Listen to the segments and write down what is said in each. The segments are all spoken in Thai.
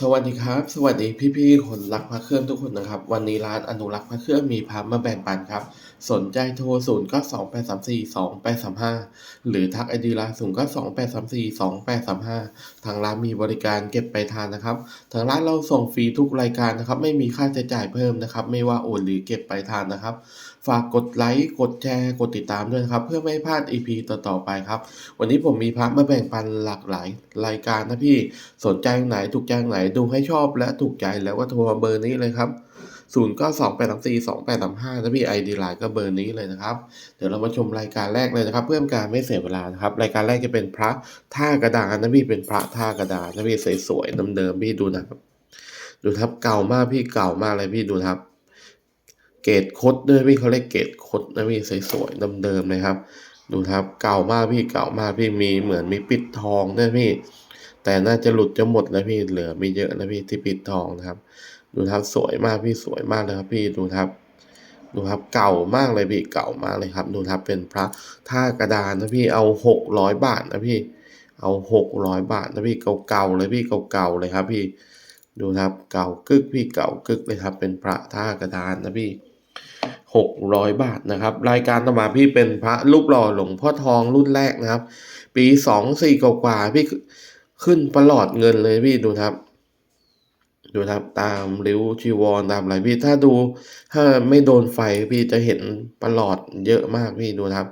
สวัสดีครับ สวัสดีพี่ๆคนรักพระเครื่องทุกคนนะครับ วันนี้ร้านอนุรักษ์พระเครื่องมีพระมาแบ่งปันครับ สนใจโทร 0 ก็ 2 8 3 4 2 8 3 5 หรือทักไอดีไลน์0ก็ 2 8 3 4 2 8 3 5 ทางร้านมีบริการเก็บไปลายทางนะครับ ทางร้านเราส่งฟรีทุกรายการนะครับ ไม่มีค่าใช้จ่ายเพิ่มนะครับ ไม่ว่าโอนหรือเก็บไปลายทางนะครับ ฝากกดไลค์ กดแชร์ กดติดตามด้วยนะครับ เพื่อไม่ให้พลาด EP ต่อๆไปครับ วันนี้ผมมีพระมาแบ่งปันหลากหลายรายการนะพี่ สนใจไหนถูกใจไหนดูให้ชอบและถูกใจแล้วก็โทรมาเบอร์นี้เลยครับ0ก็2 8 3 4 2 8 3 5นะพี่ไอดีไลน์ก็เบอร์นี้เลยนะครับ เดี๋ยวเรามาชมรายการแรกเลยนะครับ เพื่อการไม่เสียเวลานะครับ รายการแรกจะเป็นพระท่ากระดานนะพี่เป็นพระท่ากระดานนะพี่สวยๆเดิมๆพี่ดูนะครับ ดูครับเก่ามากพี่เก่ามากเลยพี่ดูครับ เกรดคดด้วยพี่เขาเรียกเกรดคดนะพี่สวยๆเดิมๆเลยครับ ดูครับเก่ามากพี่เก่ามากพี่มีเหมือนมีปิดทองด้วยพี่ แต่น่าจะหลุดจะหมดแล้วพี่เหลือไม่เยอะนะพี่ที่ปิดทองนะครับ ดูครับสวยมากพี่สวยมากเลยครับพี่ดูครับดูครับเก่ามากเลยพี่เก่ามากเลยครับ ดูครับเป็นพระท่ากระดานนะพี่เอาหกร้อยบาทนะพี่ เอาหกร้อยบาทนะพี่เก่าๆเลยพี่เก่าๆเลยครับพี่ ดูครับเก่ากึกพี่เก่ากึกเลยครับ เป็นพระท่ากระดานนะพี่ หกร้อยบาทนะครับ รายการต่อมาพี่เป็นพระรูปหล่อหลวงพ่อทองรุ่นแรกนะครับ ปีสองสี่กว่าพี่ขึ้นประหลอดเงินเลยพี่ดูครับ ดูครับตามริ้วชีวรตามอะไรพี่ถ้าดูถ้าไม่โดนไฟพี่จะเห็นประหลอดเยอะมากพี่ดูครับ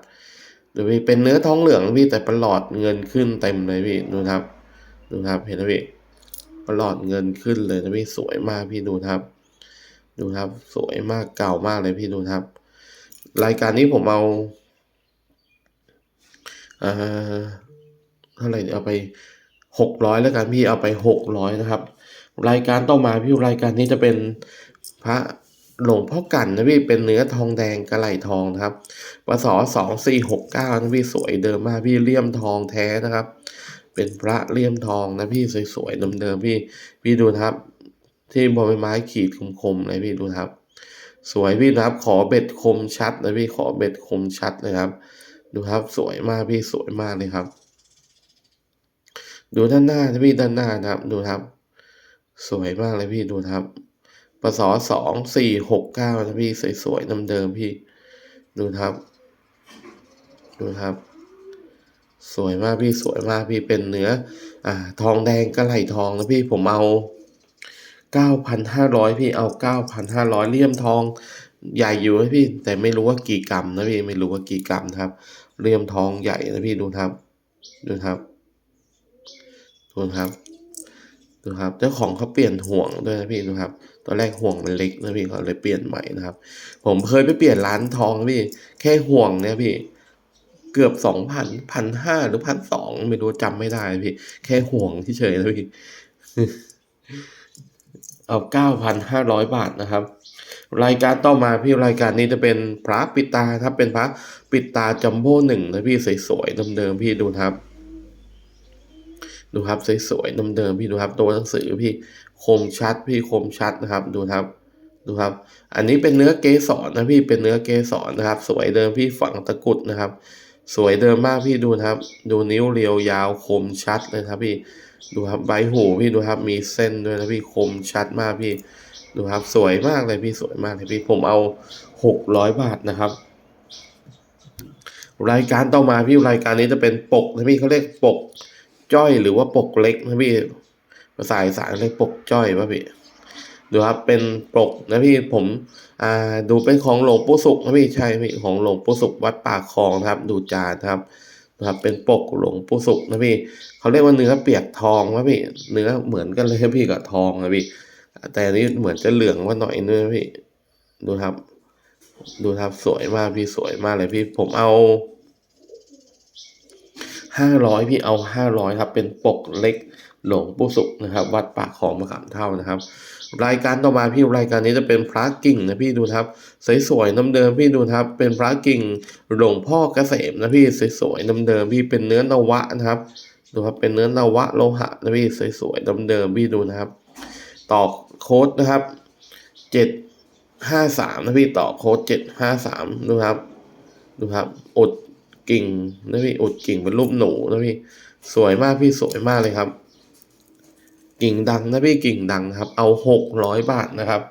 ดูพี่เป็นเนื้อท้องเหลืองพี่แต่ประหลอดเงินขึ้นเต็มเลยพี่ดูครับ ดูครับเห็นไหมพี่ประหลอดเงินขึ้นเลยนะพี่สวยมากพี่ดูครับ ดูครับ สวยมากเก่ามากเลยพี่ดูครับ รายการนี้ผมเอาอ่าเท่าไหร่เอาไปหกร้อยแล้วกันพี่เอาไปหกร้อยนะครับ รายการต่อมาพี่รายการนี้จะเป็นพระหลวงพ่อกันนะพี่เป็นเนื้อทองแดงกระไหลทองนะครับปศสองสี่หกเก้านะพี่สวยเดิมมากพี่เลี่ยมทองแท้นะครับ เป็นพระเลี่ยมทองนะพี่สวยๆเดิมๆพี่พี่ดูครับ ที่บอใบไม้ขีดคมๆเลยพี่ดูครับ สวยพี่นะครับ ขอเบ็ดคมชัดนะพี่ขอเบ็ดคมชัดเลยครับ ดูครับสวยมากพี่สวยมากเลยครับ ดูด้านหน้านะพี่ด้านหน้านะครับ ดูครับ สวยมากเลยพี่ดูครับปศสองสี่หกเก้านะพี่สวยๆเดิมๆพี่ ดูครับ ดูครับ สวยมากพี่สวยมากพี่เป็นเนื้อ อ่า ทองแดงกระไหลทองนะพี่ผมเอา เก้าพันห้าร้อยพี่เอาเก้าพันห้าร้อยเลี่ยมทองใหญ่อยู่นะพี่ แต่ไม่รู้ว่ากี่กรัมนะพี่ไม่รู้ว่ากี่กรัมครับเลี่ยมทองใหญ่นะพี่ดูครับ ดูครับดูครับดูครับเจ้าของเขาเปลี่ยนห่วงด้วยนะพี่ดูครับตอนแรกห่วงมันเล็กนะพี่เขาเลยเปลี่ยนใหม่นะครับ ผมเคยไปเปลี่ยนร้านทองพี่แค่ห่วงเนี่ยพี่ เกือบสองพันพันห้าหรือพันสองไม่รู้จำไม่ได้พี่ แค่ห่วงที่เฉยนะพี่ เอาเก้าพันห้าร้อยบาทนะครับ รายการต่อมาพี่รายการนี้จะเป็นพระปิตาครับเป็นพระปิตาจัมโบ้หนึ่งนะพี่สวยๆเดิมๆพี่ดูครับ ดูครับสวยๆเดิมๆพี่ดูครับตัวหนังสือพี่คมชัดพี่คมชัดนะครับดูครับดูครับ อันนี้เป็นเนื้อเกสรนะพี่เป็นเนื้อเกสรนะครับ สวยเดิมพี่ฝังตะกุดนะครับ สวยเดิมมากพี่ดูนะครับ ดูนิ้วเรียวยาวคมชัดเลยครับพี่ ดูครับใบหูพี่ดูครับมีเส้นด้วยนะพี่คมชัดมากพี่ ดูครับสวยมากเลยพี่สวยมากเลยพี่ผมเอาหกร้อยบาทนะครับ รายการต่อมาพี่รายการนี้จะเป็นปกนะพี่เขาเรียกปกจ้อยหรือว่าปกเล็กนะพี่ภาษาอีสานเรียกปกจ้อยป่ะพี่ดูครับเป็นปกนะพี่ผมอ่าดูเป็นของหลวงปู่สุขนะพี่ใช่พี่ของหลวงปู่สุขวัดปากคลองนะครับ ดูจานครับ นะครับเป็นปกหลวงปู่สุขนะพี่เขาเรียกว่าเนื้อเปียกทองนะพี่เนื้อเหมือนกันเลยพี่กับทองนะพี่แต่อันนี้เหมือนจะเหลืองว่าหน่อยนึงนะพี่ ดูครับ ดูครับสวยมากพี่สวยมากเลยพี่ ผมเอาห้าร้อยพี่เอาห้าร้อยครับ เป็นปกเล็ก หลวงปู่สุขนะครับ วัดปากของมะขามเท่านะครับ รายการต่อมาพี่รายการนี้จะเป็นพระกิ่งนะพี่ดูครับสวยๆน้ำเดิมพี่ดูครับ เป็นพระกิ่งหลวงพ่อเกษมนะพี่สวยๆน้ำเดิมพี่เป็นเนื้อนวะนะครับดูครับเป็นเนื้อนวะโลหะนะพี่สวยๆน้ำเดิมพี่ดูนะครับต่อโค้ดนะครับเจ็ดห้าสามนะพี่ต่อโค้ดเจ็ดห้าสามดูครับดูครับอดกิ่งนะพี่อดกิ่งเป็นรูปหนูนะพี่สวยมากพี่สวยมากเลยครับ กิ่งดังนะพี่กิ่งดังนะครับ เอาหกร้อยบาทนะครับ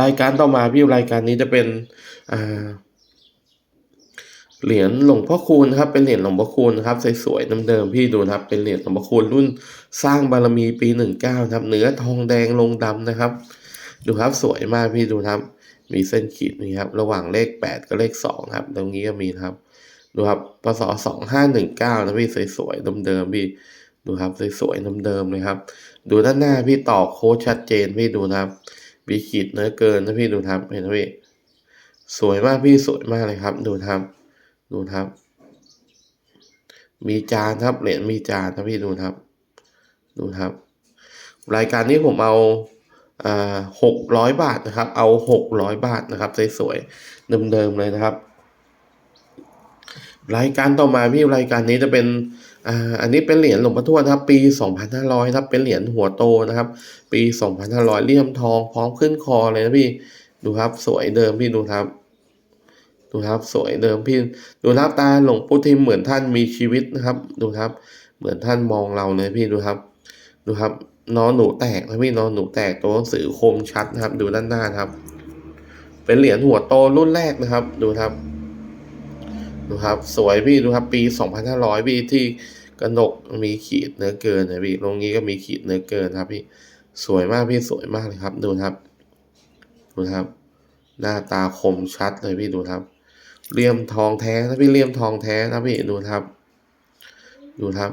รายการต่อมาพี่รายการนี้จะเป็นอ่าเหรียญหลวงพ่อคูณครับเป็นเหรียญหลวงพ่อคูณนะครับสวยๆเดิมๆพี่ดูนะครับ เป็นเหรียญหลวงพ่อคูณรุ่นสร้างบารมีปีหนึ่งเก้าครับ เนื้อทองแดงลงดำนะครับ ดูครับสวยมากพี่ดูครับ มีเส้นขีดนี่ครับ ระหว่างเลขแปดกับเลขสองครับ ตรงนี้ก็มีครับ ดูครับพศสองห้าหนึ่งเก้านะพี่สวยๆเดิมๆพี่ดูครับสวยๆเดิมๆเลยครับ ดูด้านหน้าพี่ต่อโค้ดชัดเจนพี่ดูนะครับมีขีดเนื้อเกินนะพี่ดูครับเห็นไหมพี่สวยมากพี่สวยมากเลยครับ ดูครับ ดูครับ มีจานครับเหรียญมีจานนะพี่ดูครับ ดูครับ รายการนี้ผมเอาอ่าหกร้อยบาทนะครับ เอาหกร้อยบาทนะครับสวยๆเดิมๆเลยนะครับ รายการต่อมาพี่รายการนี้จะเป็น อ่าอันนี้เป็นเหรียญหลวงพ่อทวดครับ ปี 2500ครับเป็นเหรียญหัวโตนะครับ ปี 2500เลี่ยมทองพร้อมขึ้นคอเลยนะพี่ดูครับ สวยเดิมพี่ดูครับ ดูครับสวยเดิมพี่ ดูครับตาหลวงปู่ทิมเหมือนท่านมีชีวิตนะครับ ดูครับ เหมือนท่านมองเราเลยพี่ดูครับ ดูครับนอนหนูแตกนะพี่นอนหนูแตกตัวหนังสือคมชัดนะครับ ดูด้านหน้าครับ เป็นเหรียญหัวโตรุ่นแรกนะครับ ดูครับ ดูครับ สวยพี่ดูครับ ปี 2500พี่ที่กระหนกมีขีดเนื้อเกินนะพี่ตรงนี้ก็มีขีดเนื้อเกินครับพี่สวยมากพี่สวยมากเลยครับ ดูครับ ดูครับ หน้าตาคมชัดเลยพี่ดูครับเลี่ยมทองแท้นะพี่เลี่ยมทองแท้นะพี่ดูครับ ดูครับ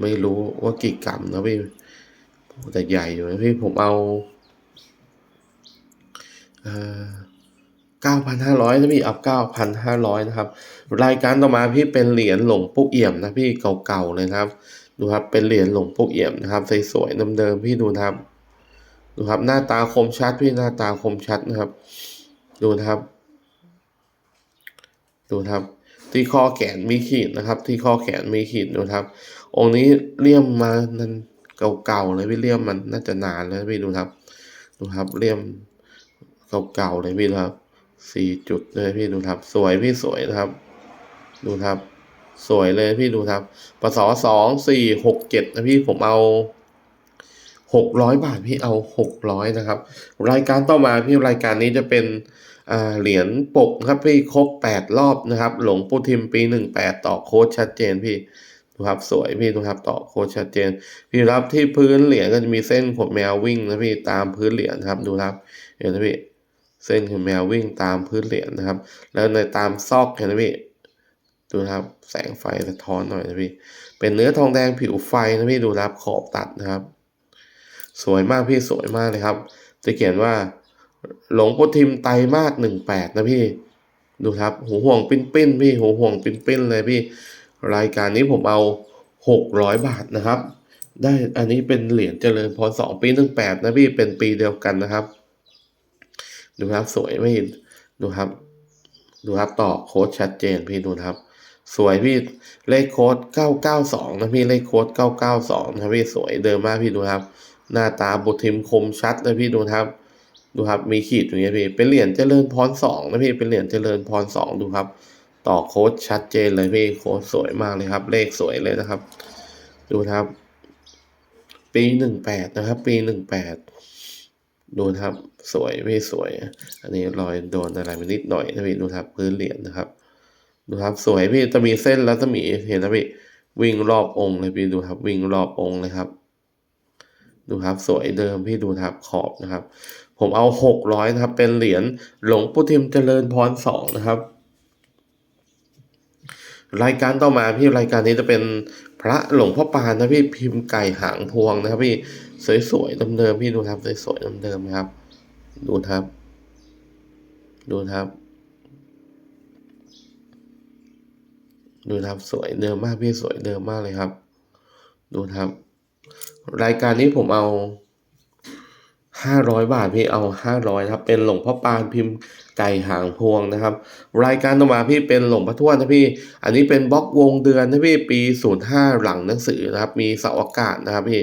ไม่รู้ว่ากี่กรัมนะพี่แต่ใหญ่อยู่นะพี่ผมเอาเอ่อ เก้าพันห้าร้อยนะพี่เอาเก้าพันห้าร้อยนะครับ รายการต่อมาพี่เป็นเหรียญหลงปู่เอี่ยมนะพี่เก่าๆเลยนะครับ ดูครับเป็นเหรียญหลงปู่เอี่ยมนะครับสวยๆเดิมๆพี่ดูนะครับ ดูครับหน้าตาคมชัดพี่หน้าตาคมชัดนะครับ ดูนะครับ ดูครับ ที่ข้อแขนมีขีดนะครับ ที่ข้อแขนมีขีดดูครับ องค์นี้เลี่ยมมานั้นเก่าๆเลยพี่เลี่ยมมันน่าจะนานแล้วพี่ดูครับ ดูครับเลี่ยมเก่าๆเลยพี่ครับ สี่จุดเลยพี่ดูครับ สวยพี่สวยนะครับ ดูครับ สวยเลยพี่ดูครับปศสองสี่หกเจ็ดนะพี่ผมเอาหกร้อยบาทพี่เอาหกร้อยนะครับ รายการต่อมาพี่รายการนี้จะเป็นเหรียญปกครับพี่ครบแปดรอบนะครับ หลวงปู่ทิมปีหนึ่งแปดต่อโค้ดชัดเจนพี่ดูครับสวยพี่ดูครับต่อโค้ดชัดเจน พี่รับที่พื้นเหรียญก็จะมีเส้นขนแมววิ่งนะพี่ตามพื้นเหรียญครับดูครับเห็นไหมพี่ เส้นขนแมววิ่งตามพื้นเหรียญนะครับ แล้วในตามซอกเห็นไหมพี่ดูนะครับแสงไฟสะท้อนหน่อยนะพี่เป็นเนื้อทองแดงผิวไฟนะพี่ดูนะครับขอบตัดนะครับ สวยมากพี่สวยมากเลยครับ จะเขียนว่า หลงพ่อทิมไตมาสหนึ่งแปดนะพี่ ดูครับหูห่วงปิ้นปิ้นพี่หูห่วงปิ้นปิ้นเลยพี่ รายการนี้ผมเอาหกร้อยบาทนะครับ ได้อันนี้เป็นเหรียญเจริญพรสองปีหนึ่งแปดนะพี่เป็นปีเดียวกันนะครับ ดูครับสวยไม่ดูครับ ดูครับต่อโค้ดชัดเจนพี่ดูครับ สวยพี่เลขโค้ดเก้าเก้าสองนะพี่เลขโค้ดเก้าเก้าสองนะพี่สวยเดิมมากพี่ดูครับ หน้าตาบุตรทิมคมชัดเลยพี่ดูครับดูครับมีขีดอย่างเงี้ยพี่เป็นเหรียญเจริญพรสองนะพี่เป็นเหรียญเจริญพรสองดูครับ ต่อโค้ดชัดเจนเลยพี่โค้ดสวยมากเลยครับ เลขสวยเลยนะครับ ดูครับ ปีหนึ่งแปดนะครับ ปีหนึ่งแปด ดูนะครับสวยพี่สวย อันนี้รอยโดนอะไรไปนิดหน่อยนะพี่ดูครับพื้นเหรียญนะครับ ดูครับสวยพี่จะมีเส้นแล้วจะมีเห็นนะพี่วิ่งรอบองค์เลยพี่ดูครับ วิ่งรอบองค์เลยครับ ดูครับสวยเดิมพี่ดูครับขอบนะครับ ผมเอาหกร้อยนะครับ เป็นเหรียญหลวงปู่ทิมเจริญพรสองนะครับ รายการต่อมาพี่รายการนี้จะเป็นพระหลวงพ่อปานนะพี่พิมพ์ไก่หางพวงนะครับพี่ สวยๆเดิมๆพี่ดูครับสวยๆเดิมๆครับ ดูครับ ดูครับ ดูครับสวยเดิมมากพี่สวยเดิมมากเลยครับ ดูครับ รายการนี้ผมเอาห้าร้อยบาทพี่เอาห้าร้อยครับ เป็นหลวงพ่อปานพิมพ์ไก่หางพวงนะครับ รายการต่อมาพี่เป็นหลวงพ่อทวดนะพี่ อันนี้เป็นบล็อกวงเดือนนะพี่ปีศูนย์ห้าหลังหนังสือนะครับ มีเสาอากาศนะครับพี่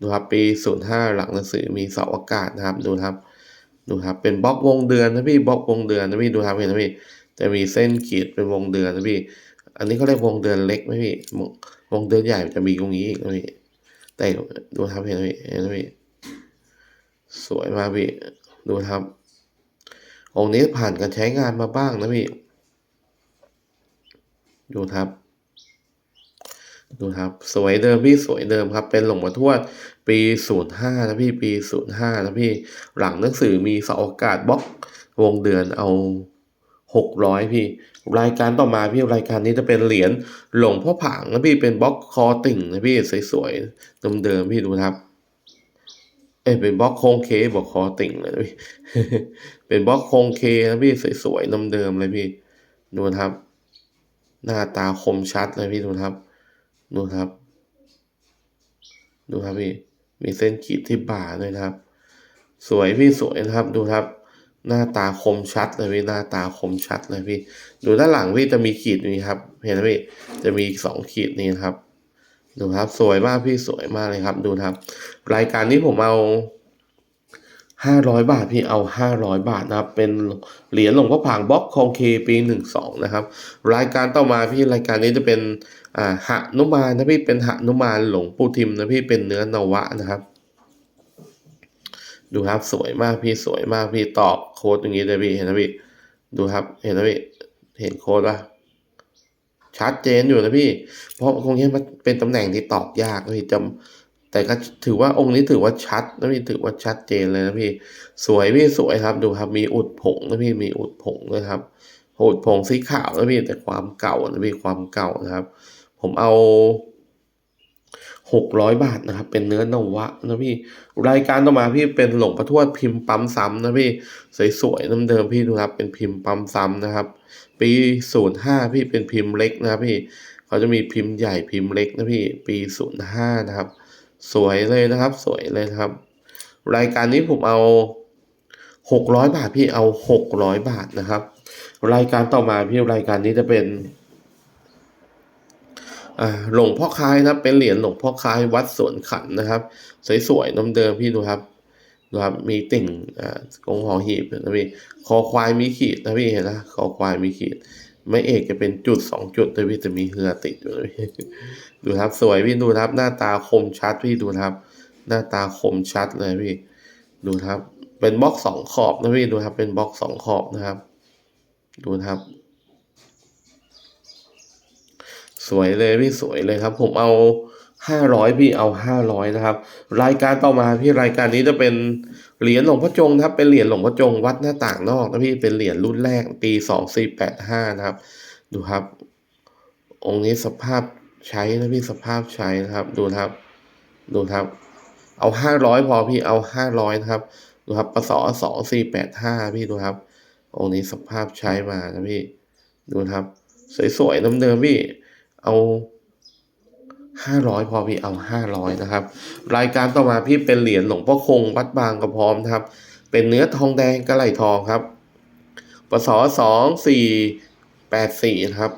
ดูครับปีศูนย์ห้าหลังหนังสือมีเสาอากาศนะครับดูครับดูครับเป็นบล็อกวงเดือนนะพี่บล็อกวงเดือนนะพี่ดูครับเห็นนะพี่จะมีเส้นขีดเป็นวงเดือนนะพี่ อันนี้เขาเรียกวงเดือนเล็กไหมพี่วงวงเดือนใหญ่จะมีตรงนี้อีกนะพี่แต่ดูครับเห็นไหมพี่เห็นไหมพี่สวยมากพี่ดูครับองค์นี้ผ่านการใช้งานมาบ้างนะพี่ดูครับ ดูครับ สวยเดิมพี่สวยเดิมครับ เป็นหลวงพ่อทวดปีศูนย์ห้านะพี่ปีศูนย์ห้านะพี่หลังหนังสือมีสาอกาศบล็อกวงเดือนเอาหกร้อยพี่ รายการต่อมาพี่รายการนี้จะเป็นเหรียญหลวงพ่อผางนะพี่เป็นบล็อกคอติ่งนะพี่สวยๆเดิมๆพี่ดูครับเอ้เป็นบล็อกโครงเคบอกคอติ่งเลยพี่เป็นบล็อกโครงเคนะพี่สวยๆเดิมๆเลยพี่ดูนะครับ หน้าตาคมชัดเลยพี่ดูนะครับ ดูครับ ดูครับพี่มีเส้นขีดที่บ่าด้วยนะครับ สวยพี่สวยนะครับดูครับ หน้าตาคมชัดเลยพี่หน้าตาคมชัดเลยพี่ ดูด้านหลังพี่จะมีขีดนี้ครับ เห็นไหมพี่จะมีสองขีดนี้นครับ ดูครับ สวยมากพี่สวยมากเลยครับ ดูครับ รายการนี้ผมเอา ห้าร้อยบาทพี่เอาห้าร้อยบาทนะครับ เป็นเหรียญหลวงพ่อผางบล็อกคองเคปีหนึ่งสองนะครับ รายการต่อมาพี่รายการนี้จะเป็นอ่าหนุมานนะพี่เป็นหะนุมานหลวงปู่ทิมนะพี่เป็นเนื้อนวะนะครับ ดูครับสวยมากพี่สวยมากพี่ตอกโค้ดอย่างนี้เลยพี่เห็นนะพี่ดูครับเห็นนะพี่เห็นโค้ดปะชัดเจนอยู่นะพี่ เพราะตรงนี้มันเป็นตำแหน่งที่ตอกยากพี่จำ แต่ก็ถือว่าองค์นี้ถือว่าชัดนะพี่ถือว่าชัดเจนเลยนะพี่ สวยพี่สวยครับดูครับ มีอุดผงนะพี่มีอุดผงด้วยครับอุดผงสีขาวนะพี่แต่ความเก่านะพี่ความเก่านะครับ ผมเอาหกร้อยบาทนะครับ เป็นเนื้อนวะนะพี่ รายการต่อมาพี่เป็นหลงพ่อทวดพิมพ์ปั๊มซ้ำนะพี่สวยๆน้ำเดิมพี่ดูครับ เป็นพิมพ์ปั๊มซ้ำนะครับ ปีศูนย์ห้าพี่เป็นพิมพ์เล็กนะครับพี่เขาจะมีพิมพ์ใหญ่พิมพ์เล็กนะพี่ ปีศูนย์ห้านะครับ สวยเลยนะครับ สวยเลยครับ รายการนี้ผมเอาหกร้อยบาทพี่เอาหกร้อยบาทนะครับ รายการต่อมาพี่รายการนี้จะเป็นหลวงพ่อคายนะเป็นเหรียญหลวงพ่อคายวัดสวนขันนะครับ สวยๆน้ำเดิมพี่ดูครับดูครับมีติ่งอ่ากงหอหีบนะพี่คอควายมีขีดนะพี่เห็นนะคอควายมีขีด ไม่เอกจะเป็นจุดสองจุดนะพี่จะมีเหือติดอยู่นะพี่ดูครับสวยพี่ดูครับ หน้าตาคมชัดพี่ดูครับ หน้าตาคมชัดเลยพี่ ดูครับ เป็นบล็อกสองขอบนะพี่ดูครับ เป็นบล็อกสองขอบนะครับ ดูครับ สวยเลยพี่สวยเลยครับ ผมเอา ห้าร้อยพี่เอาห้าร้อยนะครับ รายการต่อมาพี่รายการนี้จะเป็นเหรียญหลวงพ่อจงนะครับ เป็นเหรียญหลวงพ่อจงวัดหน้าต่างนอกนะพี่เป็นเหรียญรุ่นแรกปีสองสี่แปดห้านะครับ ดูครับ องค์นี้สภาพใช้นะพี่สภาพใช้นะครับ ดูครับ ดูครับ เอาห้าร้อยพอพี่เอาห้าร้อยนะครับ ดูครับปศสองสี่แปดห้าพี่ดูครับ องค์นี้สภาพใช้มานะพี่ ดูครับ สวยๆน้ำเดิมพี่ เอา ห้าร้อยพอพี่เอาห้าร้อยนะครับ รายการต่อมาพี่เป็นเหรียญหลวงพ่อคงวัดบางกระพร้อมนะครับ เป็นเนื้อทองแดงกระไหลทองครับปศสองสี่แปดสี่ครับ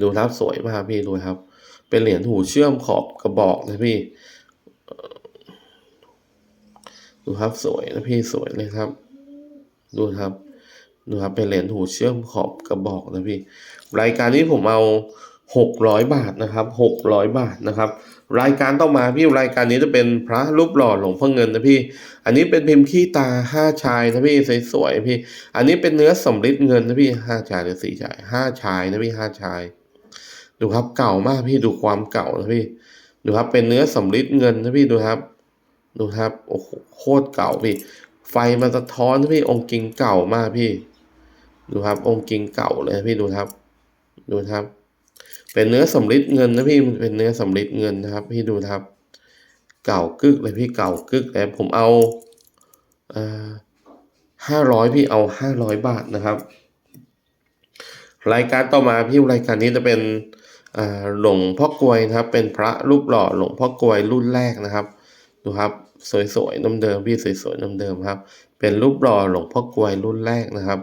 ดูครับสวยมากพี่ดูครับ เป็นเหรียญหูเชื่อมขอบกระบอกนะพี่ ดูครับสวยนะพี่สวยเลยครับ ดูครับ ดูครับเป็นเหรียญหูเชื่อมขอบกระบอกนะพี่ รายการนี้ผมเอาหกร้อยบาทนะครับหกร้อยบาทนะครับ รายการต่อมาพี่รายการนี้จะเป็นพระรูปหล่อหลวงพ่อเงินนะพี่ อันนี้เป็นพิมพ์ขี้ตาห้าชายนะพี่สวยๆพี่ อันนี้เป็นเนื้อสำริดเงินนะพี่ห้าชายหรือสี่ชายห้าชายนะพี่ห้าชาย ดูครับเก่ามากพี่ดูความเก่านะพี่ดูครับเป็นเนื้อสำริดเงินนะพี่ดูครับ ดูครับโอ้โหโคตรเก่าพี่ ไฟมันสะท้อนนะพี่องค์จริงเก่ามากพี่ ดูครับองค์จริงเก่าเลยพี่ดูครับ ดูครับ เป็นเนื้อสำริดเงินนะพี่เป็นเนื้อสำริดเงินนะครับ พี่ดูครับ เก่ากึกเลยพี่เก่ากึกเลยผมเอาห้าร้อยพี่เอาห้าร้อยบาทนะครับ รายการต่อมาพี่รายการนี้จะเป็นหลวงพ่อกลวยนะครับ เป็นพระรูปหล่อหลวงพ่อกลวยรุ่นแรกนะครับ ดูครับสวยๆน้ำเดิมพี่สวยๆน้ำเดิมครับ เป็นรูปหล่อหลวงพ่อกลวยรุ่นแรกนะครับ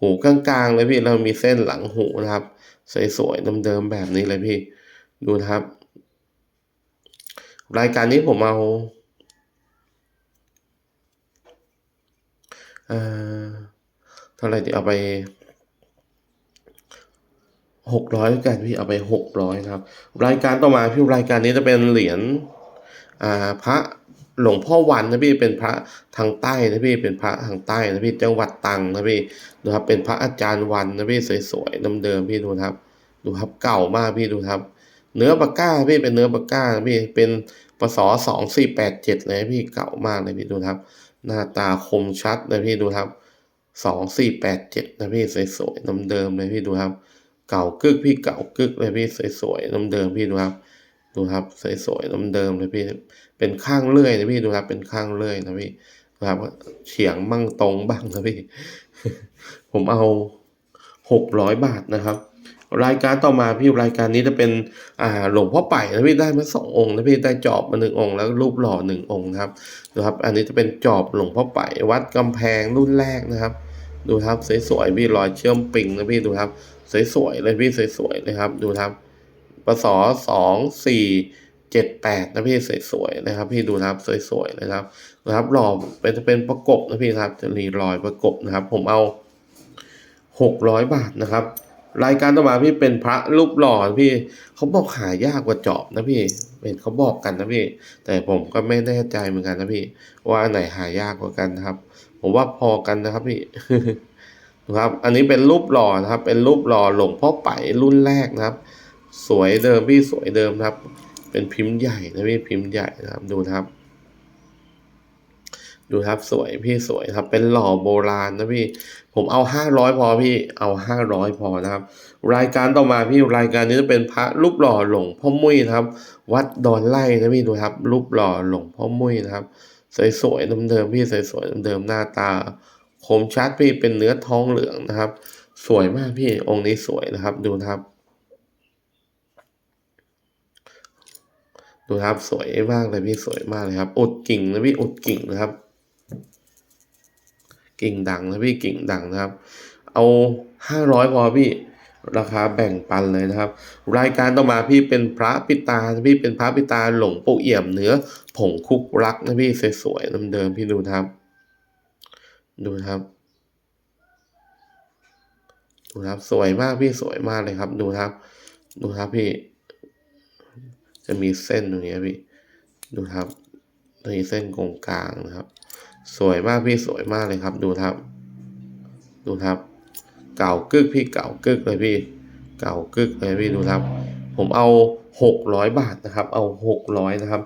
หูกลางๆเลยพี่เรามีเส้นหลังหูนะครับ สวยๆเดิมๆแบบนี้เลยพี่ ดูนะครับ รายการนี้ผมเอาเอ่อเท่าไหร่ดีเอาไปหกร้อยกันพี่เอาไปหกร้อยนะครับ รายการต่อมาพี่รายการนี้จะเป็นเหรียญอาพระ หลวงพ่อวันนะพี่เป็นพระทางใต้นะพี่เป็นพระทางใต้นะพี่จังหวัดตรังนะพี่นะครับ เป็นพระอาจารย์วันนะพี่สวยๆเดิมๆพี่ดูครับ ดูครับเก่ามากพี่ดูครับ เนื้อปากก้าพี่เป็นเนื้อปากก้านะพี่เป็นปศสองสี่แปดเจ็ดเลยพี่เก่ามากเลยพี่ดูครับ หน้าตาคมชัดนะพี่ดูครับสองสี่แปดเจ็ดนะพี่สวยๆเดิมๆเลยพี่ดูครับ เก่ากึกพี่เก่ากึกเลยพี่สวยๆเดิมๆพี่ดูครับ ดูครับสวยๆเดิมๆเลยพี่เป็นข้างเลื่อยนะพี่ดูครับเป็นข้างเลื่อยนะพี่นะครับเฉียงมั่งตรงบ้างนะพี่ ผมเอาหกร้อยบาทนะครับ รายการต่อมาพี่รายการนี้จะเป็นอ่าหลวงพ่อไป่นะพี่ได้มาสององค์นะพี่ได้จอบมาหนึ่งองค์แล้วรูปหล่อหนึ่งองค์นะครับนะครับ อันนี้จะเป็นจอบหลวงพ่อไป่วัดกำแพงรุ่นแรกนะครับ ดูครับสวยๆพี่รอยเชื่อมปิงนะพี่ดูครับสวยๆเลยพี่สวยๆเลยครับ ดูครับ ปศสองสี่เจ็ดแปดนะพี่สวยๆนะครับ พี่ดูนะครับสวยๆนะครับนะครับหล่อเป็นจะเป็นประกบนะพี่ครับจะมีรอยประกบนะครับ ผมเอาหกร้อยบาทนะครับ รายการต่อมาพี่เป็นพระรูปหล่อพี่เขาบอกหายากกว่าจอบนะพี่เป็นเขาบอกกันนะพี่ แต่ผมก็ไม่แน่ใจเหมือนกันนะพี่ ว่าอันไหนหายากกว่ากันนะครับ ผมว่าพอกันนะครับพี่นะครับ อันนี้เป็นรูปหล่อนะครับ เป็นรูปหล่อหลวงพ่อไปรุ่นแรกนะครับ สวยเดิมพี่สวยเดิมครับ เป็นพิมพ์ใหญ่นะพี่พิมพ์ใหญ่นะครับ ดูครับ ดูครับสวยพี่สวยครับ เป็นหล่อโบราณนะพี่ ผมเอาห้าร้อยพอพี่เอาห้าร้อยพอนะครับ รายการต่อมาพี่รายการนี้จะเป็นพระรูปหล่อหลวงพ่อมุ้ยนะครับ วัดดอนไล่นะพี่ดูครับ รูปหล่อหลวงพ่อมุ้ยนะครับ สวยๆเดิมๆพี่สวยๆเดิมๆหน้าตาคมชัดพี่เป็นเนื้อทองเหลืองนะครับ สวยมากพี่องค์นี้สวยนะครับ ดูนะครับ ดูครับสวยมากเลยพี่สวยมากเลยครับ อดกิ่งนะพี่อดกิ่งนะครับ กิ่งดังนะพี่กิ่งดังนะครับ เอาห้าร้อยพอพี่ราคาแบ่งปันเลยนะครับ รายการต่อมาพี่เป็นพระปิตาพี่เป็นพระปิตาหลงปู่เอี่ยมเนื้อผงคุกรักนะพี่สวยๆเดิมๆพี่ดูครับ ดูครับดูครับสวยมากพี่สวยมากเลยครับ ดูครับ ดูครับพี่ จะมีเส้นตรงนี้พี่ดูครับมีเส้นตรงกลางนะครับ สวยมากพี่สวยมากเลยครับ ดูครับ ดูครับ เก่ากึกพี่เก่ากึกเลยพี่ เก่ากึกเลยพี่ดูครับ ผมเอาหกร้อยบาทนะครับ เอาหกร้อยนะครับ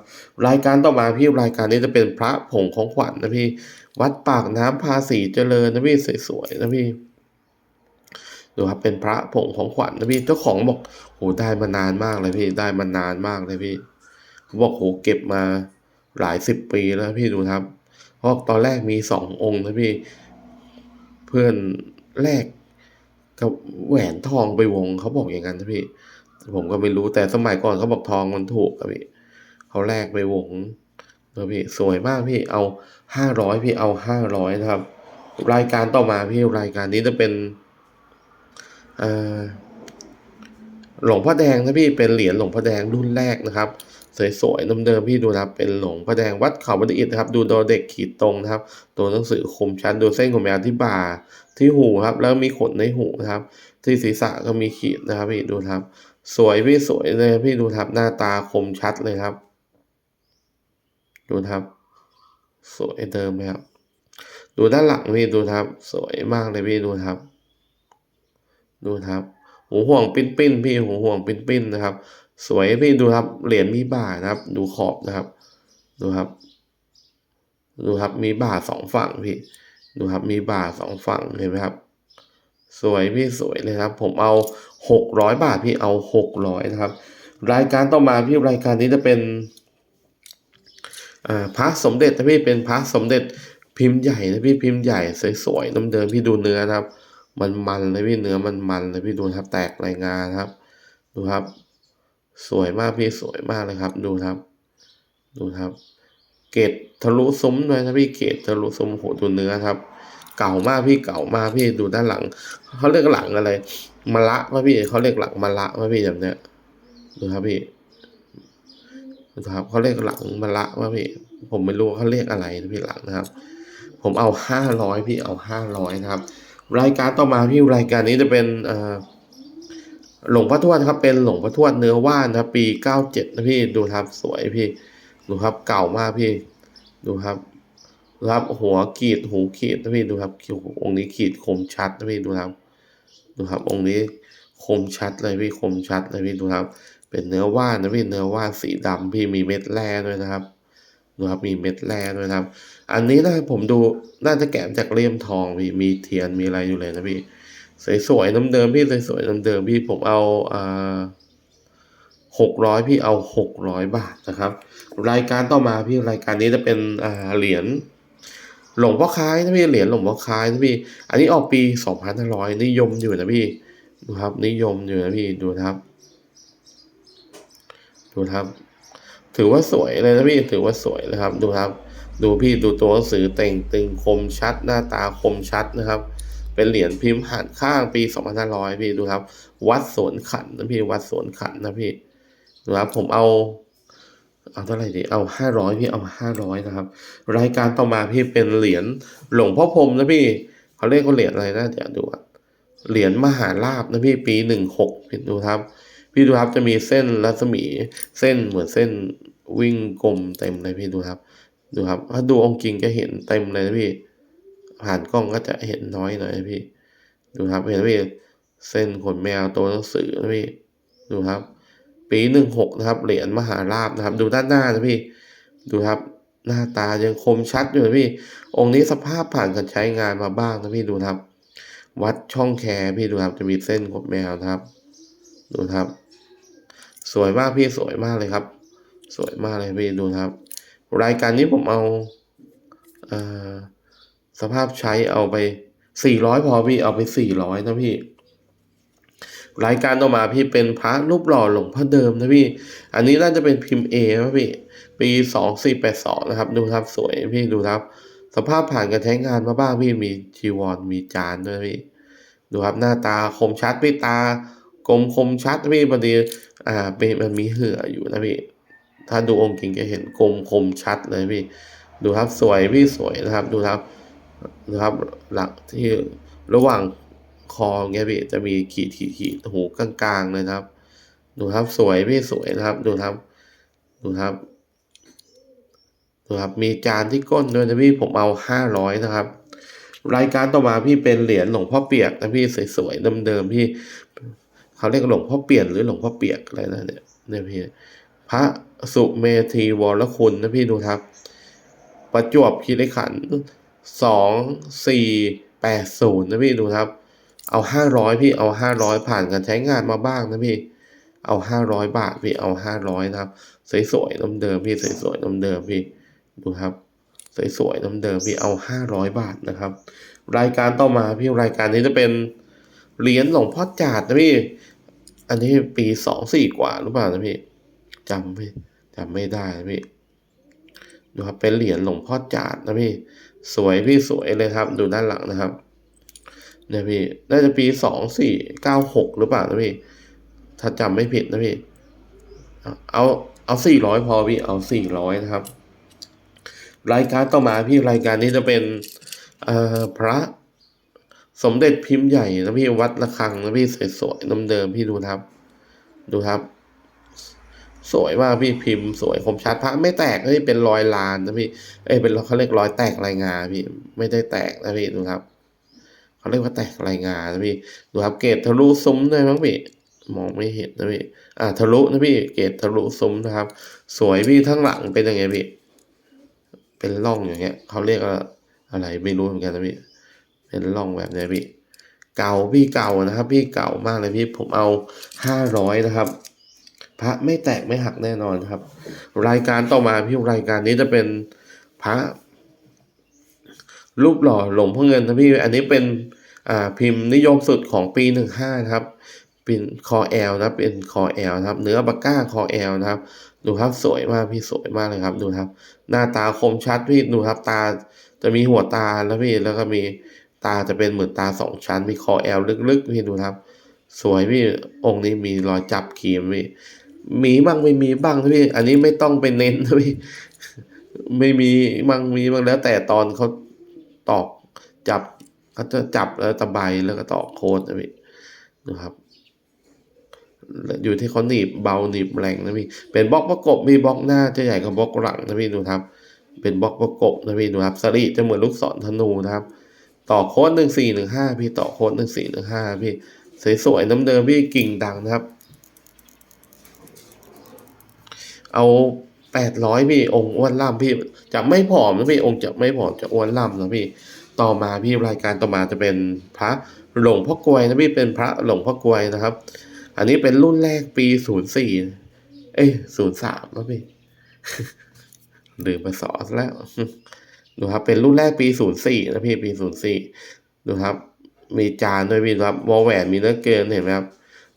รายการต่อมาพี่รายการนี้จะเป็นพระผงของขวัญนะพี่ วัดปากน้ำภาษีเจริญนะพี่สวยๆนะพี่ ดูครับเป็นพระผงของขวัญนะพี่เจ้าของบอกโหได้มานานมากเลยพี่ได้มานานมากเลยพี่เขาบอกโหเก็บมาหลายสิบปีแล้วพี่ดูครับเพราะตอนแรกมีสององค์นะพี่ เพื่อนแรกกับแหวนทองไปวงเขาบอกอย่างนั้นนะพี่ ผมก็ไม่รู้แต่สมัยก่อนเขาบอกทองมันถูกครับพี่เขาแลกไปวงนะพี่สวยมากพี่เอาห้าร้อยพี่เอาห้าร้อยนะครับ รายการต่อมาพี่รายการนี้จะเป็น หลวงพ่อแดงนะพี่เป็นเหรียญหลวงพ่อแดงรุ่นแรกนะครับ สวยๆเดิมๆพี่ดูนะครับเป็นหลวงพ่อแดงวัดเขาบันอิตนะครับ ดูดอเด็กขีดตรงนะครับ ตัวหนังสือคมชัดดูเส้นขนยาวที่บ่าที่หูครับ แล้วมีขนในหูนะครับ ที่ศีรษะก็มีขีดนะครับพี่ดูครับ สวยพี่สวยเลยพี่ดูครับหน้าตาคมชัดเลยครับ ดูครับ สวยเดิมครับ ดูด้านหลังพี่ดูครับ สวยมากเลยพี่ดูครับ ดูครับหูห่วงปิ้นปิ้นพี่หูห่วงปิ้นปิ้นนะครับ สวยพี่ดูครับเหรียญมีบ่านะครับ ดูขอบนะครับ ดูครับ ดูครับมีบ่าสองฝั่งพี่ ดูครับมีบ่าสองฝั่งเห็นไหมครับ สวยพี่สวยเลยครับ ผมเอาหกร้อยบาทพี่เอาหกร้อยนะครับ รายการต่อมาพี่รายการนี้จะเป็นอ่าพระสมเด็จนะพี่เป็นพระสมเด็จพิมพ์ใหญ่นะพี่พิมพ์ใหญ่สวยๆน้ำเดิมพี่ดูเนื้อนะครับ มันมันเลยพี่เนื้อมันมันเลยพี่ดูครับ แตกรายงานครับ ดูครับ สวยมากพี่สวยมากเลยครับ ดูครับ ดูครับ เกตทะลุซุ้มด้วยนะพี่เกตทะลุซุ้มโหดูเนื้อครับ เก่ามากพี่เก่ามากพี่ดูด้านหลังเขาเรียกหลังอะไรมะละป่ะพี่เขาเรียกหลังมะละป่ะพี่แบบเนี้ยดูครับพี่ดูครับเขาเรียกหลังมะละป่ะพี่ผมไม่รู้เขาเรียกอะไรนะพี่หลังนะครับ ผมเอาห้าร้อยพี่เอาห้าร้อยนะครับ รายการต่อมาพี่รายการนี้จะเป็นหลวงพ่อทวดครับเป็นหลวงพ่อทวดเนื้อว่านนะครับ ปีเก้าเจ็ดนะพี่ดูครับสวยพี่ดูครับเก่ามากพี่ ดูครับดูครับหัวขีดหูขีดนะพี่ดูครับองค์นี้ขีดคมชัดนะพี่ดูครับ ดูครับองค์นี้คมชัดเลยพี่คมชัดเลยพี่ดูครับ เป็นเนื้อว่านนะพี่เนื้อว่านสีดำพี่มีเม็ดแร่ด้วยนะครับดูครับมีเม็ดแร่ด้วยนะครับ อันนี้นะผมดูน่าจะแกะจากเลี่ยมทองพี่มีเทียนมีอะไรอยู่เลยนะพี่สวยๆน้ำเดิมพี่สวยๆน้ำเดิมพี่ผมเอาอ่าหกร้อยพี่เอาหกร้อยบาทนะครับ รายการต่อมาพี่รายการนี้จะเป็นอ่าเหรียญหลงพ่อค้ายนะพี่เหรียญหลงพ่อค้ายนะพี่ อันนี้ออกปีสองพันห้าร้อยนิยมอยู่นะพี่ดูครับนิยมอยู่นะพี่ดูครับ ดูครับ ถือว่าสวยเลยนะพี่ถือว่าสวยนะครับ ดูครับ ดูพี่ดูตัวหนังสือเต่งตึงคมชัดหน้าตาคมชัดนะครับ เป็นเหรียญพิมพ์หันข้างปี2500 พี่ดูครับ วัดสวนขันนะพี่วัดสวนขันนะพี่ดูครับผมเอาเอาเท่าไหร่ดีเอาห้าร้อยพี่เอาห้าร้อยนะครับ รายการต่อมาพี่เป็นเหรียญหลวงพ่อพรมนะพี่เขาเรียกว่าเหรียญอะไรนะเดี๋ยวดูเหรียญมหาลาบนะพี่ปีหนึ่งหกพี่ดูครับ พี่ดูครับจะมีเส้นรัศมีเส้นเหมือนเส้นวิ่งกลมเต็มเลยพี่ดูครับ ดูครับ ถ้าดูองค์จริงก็เห็นเต็มเลยนะพี่ ผ่านกล้องก็จะเห็นน้อยหน่อยนะพี่ ดูครับเห็นพี่เส้นขนแมวตัวหนังสือนะพี่ ดูครับ ปีหนึ่งหกนะครับ เหรียญมหาราบนะครับ ดูด้านหน้านะพี่ ดูครับ หน้าตายังคมชัดอยู่นะพี่ องค์นี้สภาพผ่านการใช้งานมาบ้างนะพี่ดูครับ วัดช่องแคพี่ดูครับจะมีเส้นขนแมวนะครับ ดูครับ สวยมากพี่สวยมากเลยครับ สวยมากเลยพี่ดูครับ รายการนี้ผมเอาเอสภาพใช้เอาไปสี่ร้อยพอพี่เอาไปสี่ร้อยนะพี่รายการต่อมาพี่เป็นพระรูปหล่อหลวงพ่อเดิมนะพี่ อันนี้น่าจะเป็นพิมพ์เอนะพี่ ปีสองสี่แปดสองนะครับ ดูครับสวยพี่ดูครับ สภาพผ่านการใช้งานมาบ้างพี่มีจีวรมีจานด้วยพี่ ดูครับหน้าตาคมชัดพี่ตากลมคมชัดพี่พอดีอ่าเป็นมันมีเหืออยู่นะพี่ ถ้าดูองค์จริงจะเห็นกลมคมชัดเลยพี่ ดูครับสวยพี่สวยนะครับ ดูครับดูครับหลักที่ระหว่างคอเงี้ยพี่จะมีขีดขีดขีดหูกลางๆเลยครับ ดูครับสวยพี่สวยนะครับ ดูครับ ดูครับดูครับมีจานที่ก้นด้วยนะพี่ผมเอาห้าร้อยนะครับ รายการต่อมาพี่เป็นเหรียญหลวงพ่อเปียกนะพี่สวยๆเดิมๆพี่เขาเรียกหลวงพ่อเปลี่ยนหรือหลวงพ่อเปียกอะไรนะเนี่ยเนี่ยพี่พระ สุเมธีวรคุณนะพี่ดูครับ ประจวบคีรีขันธ์สองสี่แปดศูนย์นะพี่ดูครับ เอาห้าร้อยพี่เอาห้าร้อยผ่านการใช้งานมาบ้างนะพี่ เอาห้าร้อยบาทพี่เอาห้าร้อยนะครับ สวยๆน้ำเดิมพี่สวยๆน้ำเดิมพี่ดูครับสวยๆน้ำเดิมพี่เอาห้าร้อยบาทนะครับ รายการต่อมาพี่รายการนี้จะเป็นเหรียญหลวงพ่อจาดนะพี่ อันนี้ปีสองสี่กว่าหรือเปล่านะพี่จำไม่ จำไม่ได้นะพี่ดูครับเป็นเหรียญหลวงพ่อจาดนะพี่สวยพี่สวยเลยครับ ดูด้านหลังนะครับเนี่ยพี่น่าจะปีสองสี่เก้าหกหรือเปล่านะพี่ถ้าจำไม่ผิดนะพี่เอาเอาสี่ร้อยพอพี่เอาสี่ร้อยนะครับ รายการต่อมาพี่รายการนี้จะเป็นอพระสมเด็จพิมพ์ใหญ่นะพี่วัดระฆังนะพี่สวยๆน้ำเดิมพี่ดูครับ ดูครับ สวยมากพี่พิมพ์สวยคมชัดพระไม่แตกนะพี่เป็นรอยลานนะพี่เอ้ยเป็นเขาเรียกรอยแตกลายงาพี่ไม่ได้แตกนะพี่ดูครับเขาเรียกว่าแตกลายงานะพี่ดูครับเกรดทะลุซุ้มด้วยมั้งพี่มองไม่เห็นนะพี่อ่าทะลุนะพี่เกรดทะลุซุ้มนะครับ สวยพี่ทั้งหลังเป็นยังไงพี่เป็นร่องอย่างเงี้ยเขาเรียกว่าอะไรไม่รู้เหมือนกันนะพี่เป็นร่องแบบนี้พี่ เก่าพี่เก่านะครับ พี่เก่ามากเลยพี่ผมเอาห้าร้อยนะครับ พระไม่แตกไม่หักแน่นอนครับ รายการต่อมาพี่รายการนี้จะเป็นพระรูปหล่อหลวงพ่อเงินนะพี่อันนี้เป็นอ่าพิมพ์นิยมสุดของปีหนึ่งห้าครับเป็นคอแอลนะเป็นคอแอลนะครับ เนื้อบักก้าคอแอลนะครับ ดูครับสวยมากพี่สวยมากเลยครับ ดูครับ หน้าตาคมชัดพี่ดูครับตาจะมีหัวตาแล้วพี่แล้วก็มีตาจะเป็นเหมือนตาสองชั้น มีคอแอลลึกๆพี่ดูครับ สวยพี่องค์นี้มีรอยจับขีมพี่ มีบ้างไม่มีบ้างนพี่ อันนี้ไม่ต้องไปเน้นนพี่ไม่มีบ้างมีบ้างแล้วแต่ตอนเขาตอกจับเขาจะจับแล้วตะไบแล้วก็ตอกโคนนะพี่ดูครับอยู่ที่เขาหนีบเบาหนีบแรงนะพี่ เป็นบล็อกประกบมีบล็อกหน้าจะใหญ่กว่าบล็อกหลังนะพี่ดูครับ เป็นบล็อกประกบนะพี่ดูครับสรีจะเหมือนลูกศรธนูนะครับ ต่อโค้ดหนึ่งสี่หนึ่งห้าพี่ต่อโค้ดหนึ่งสี่หนึ่งห้าพี่สวยๆน้ำเดิมพี่กิ่งดังนะครับ เอาแปดร้อยพี่องค์อ้วนล่ำพี่จะไม่ผอมนะพี่องค์จะไม่ผอมจะอ้วนล่ำนะพี่ต่อมาพี่รายการต่อมาจะเป็นพระหลวงพ่อกวยนะพี่เป็นพระหลวงพ่อกวยนะครับ อันนี้เป็นรุ่นแรกปีศูนย์สี่เอ้ยศูนย์สามนะพี่ลืมไปสอซะแล้วดูครับ เป็นรุ่นแรกปีศูนย์สี่นะพี่ปีศูนย์สี่ดูครับ มีจานด้วยพี่ครับวอลแหวนมีเนื้อเกินเห็นไหมครับ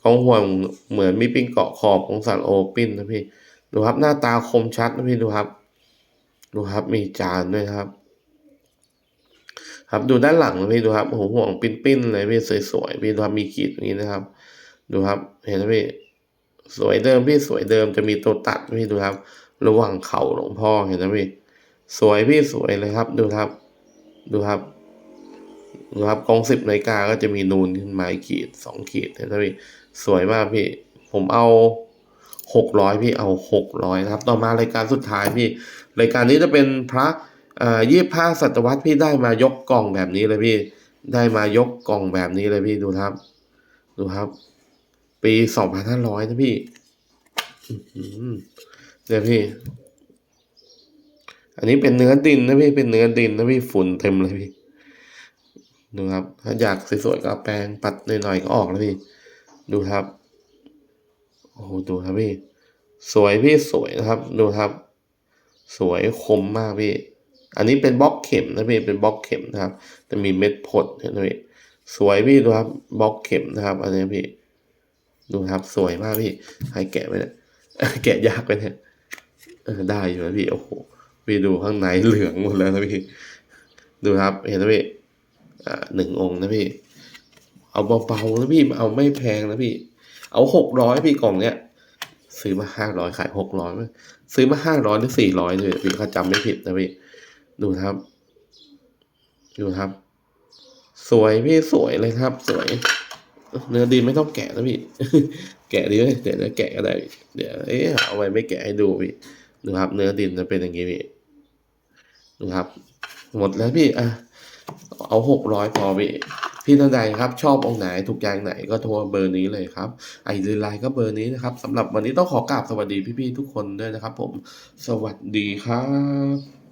ของห่วงเหมือนมีปิ้งเกาะขอบของสันโอปิ้นนะพี่ ดูครับหน้าตาคมชัดนะพี่ดูครับ ดูครับมีจานด้วยครับ ครับดูด้านหลังนะพี่ดูครับโอ้โหห่วงปิ้นๆเลยพี่สวยๆพี่ดูครับมีขีดอย่างนี้นะครับ ดูครับ เห็นไหมพี่สวยเดิมพี่สวยเดิมจะมีตัวตัดพี่ดูครับ ระหว่างเข่าหลวงพ่อเห็นไหมพี่สวยพี่สวยเลยครับ ดูครับ ดูครับดูครับกองสิบนาฬิกาก็จะมีนูนขึ้นมาขีดสองขีดเห็นไหมพี่สวยมากพี่ ผมเอา หกร้อยพี่เอาหกร้อยนะครับ ต่อมารายการสุดท้ายพี่ รายการนี้จะเป็นพระยี่ห้าศตวรรษพี่ได้มายกกล่องแบบนี้เลยพี่ ได้มายกกล่องแบบนี้เลยพี่ดูครับ ดูครับ ปีสองพันห้าร้อยนะพี่เดี๋ยวพี่ อันนี้เป็นเนื้อดินนะพี่เป็นเนื้อดินนะพี่ฝุ่นเต็มเลยพี่ดูครับ ถ้าอยากสวยๆก็แปรงปัดหน่อยๆก็ออกแล้วพี่ ดูครับ โอ้โหดูครับพี่ สวยพี่สวยนะครับ ดูครับ สวยคมมากพี่ อันนี้เป็นบล็อกเข็มนะพี่ เป็นบล็อกเข็มนะครับ จะมีเม็ดผดเห็นไหมพี่ สวยพี่ดูครับ บล็อกเข็มนะครับ อันนี้พี่ ดูครับ สวยมากพี่ ให้แกะไปเนี่ย แกะยากไปเนี่ยได้อยู่นะพี่ โอ้โห พี่ดูข้างในเหลืองหมดแล้วนะพี่ ดูครับ เห็นไหมพี่ อ่าหนึ่งองค์นะพี่ เอาเบาๆนะพี่ เอาไม่แพงนะพี่ เอาหกร้อยพี่กล่องเนี้ยซื้อมาห้าร้อยขายหกร้อยซื้อมาห้าร้อยหรือสี่ร้อยเลยพี่เขาจำไม่ผิดนะพี่ดูครับ ดูครับ สวยพี่สวยเลยครับ สวย เนื้อดีไม่ต้องแกะนะพี่ แกะดีเลยเดี๋ยวจะแกะก็ได้ เดี๋ยวเอ๊ะเอาไว้ไม่แกะให้ดูพี่ดูครับ เนื้อดินจะเป็นอย่างนี้พี่ดูครับ หมดแล้วพี่อะเอาหกร้อยพอพี่ พี่ท่านใดครับชอบองค์ไหนถูกอย่างไหนก็โทรเบอร์นี้เลยครับไอดีไลน์ก็เบอร์นี้นะครับสำหรับวันนี้ต้องขอกราบสวัสดีพี่ๆทุกคนด้วยนะครับ ผมสวัสดีครับ